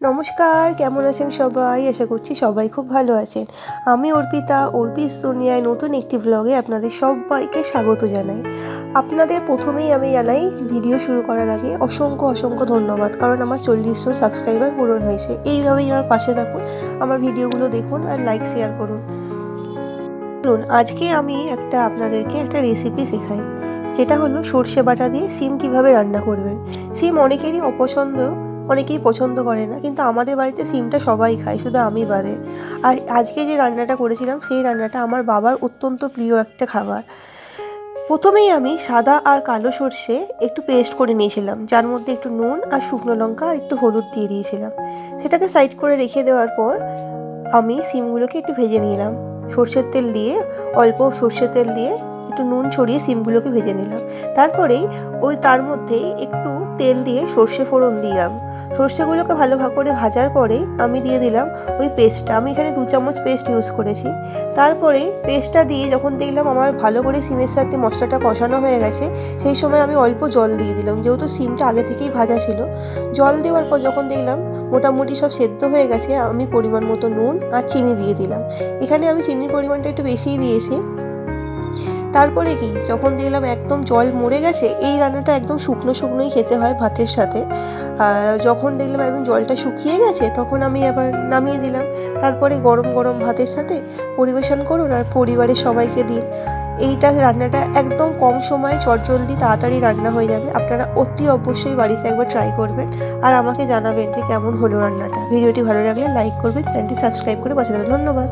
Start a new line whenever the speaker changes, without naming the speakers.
নমস্কার, কেমন আছেন সবাই? আশা করছি সবাই খুব ভালো আছেন। আমি অর্পিতা অর্পিস দুনিয়ায় নতুন একটি ব্লগে আপনাদের সবাইকে স্বাগত জানাই। আপনাদের প্রথমেই আমি জানাই ভিডিও শুরু করার আগে অসংখ্য অসংখ্য ধন্যবাদ। কারণ আমার চল্লিশশো সাবস্ক্রাইবার পূরণ হয়েছে। এইভাবেই আমার পাশে থাকুন, আমার ভিডিওগুলো দেখুন আর লাইক শেয়ার করুন। চলুন, আজকে আমি একটা আপনাদেরকে একটা রেসিপি শেখাই। যেটা হলো সর্ষে বাটা দিয়ে সিম কীভাবে রান্না করবেন। সিম অনেকেরই অপছন্দ অনেকেই পছন্দ করে না, কিন্তু আমাদের বাড়িতে সিমটা সবাই খায়, শুধু আমি বাদে। আর আজকে যে রান্নাটা করেছিলাম, সেই রান্নাটা আমার বাবার অত্যন্ত প্রিয় একটা খাবার। প্রথমেই আমি সাদা আর কালো সর্ষে একটু পেস্ট করে নিয়েছিলাম, যার মধ্যে একটু নুন আর শুকনো লঙ্কা আর একটু হলুদ দিয়ে দিয়েছিলাম। সেটাকে সাইড করে রেখে দেওয়ার পর আমি সিমগুলোকে একটু ভেজে নিলাম। সর্ষের তেল দিয়ে, অল্প সর্ষের তেল দিয়ে একটু নুন ছড়িয়ে সিমগুলোকে ভেজে নিলাম। তারপরেই ওই তার মধ্যেই একটু তেল দিয়ে সর্ষে ফোড়ন দিলাম। সর্ষেগুলোকে ভালো করে ভাজার পরে আমি দিয়ে দিলাম ওই পেস্টটা। আমি এখানে দু চামচ পেস্ট ইউজ করেছি। তারপরে পেস্টটা দিয়ে যখন দেখলাম আমার ভালো করে সিমের সাথে মশলাটা কষানো হয়ে গেছে, সেই সময় আমি অল্প জল দিয়ে দিলাম। যেহেতু সিমটা আগে থেকেই ভাজা ছিল, জল দেওয়ার পর যখন দেখলাম মোটামুটি সব সেদ্ধ হয়ে গেছে, আমি পরিমাণ মতো নুন আর চিনি দিয়ে দিলাম। এখানে আমি চিনির পরিমাণটা একটু বেশিই দিয়েছি। তারপরে কি, যখন দেখলাম একদম জল মরে গেছে, এই রান্নাটা একদম শুকনো শুকনোই খেতে হয় ভাতের সাথে। যখন দেখলাম একদম জলটা শুকিয়ে গেছে, তখন আমি আবার নামিয়ে দিলাম। তারপরে গরম গরম ভাতের সাথে পরিবেশন করুন আর পরিবারের সবাইকে দিন। এইটা রান্নাটা একদম কম সময়ে চটজলদি তাড়াতাড়ি রান্না হয়ে যাবে। আপনারা অতি অবশ্যই বাড়িতে একবার ট্রাই করবেন আর আমাকে জানাবেন যে কেমন হলো রান্নাটা। ভিডিওটি ভালো লাগলে লাইক করবেন, চ্যানেলটি সাবস্ক্রাইব করে দেবেন ধন্যবাদ।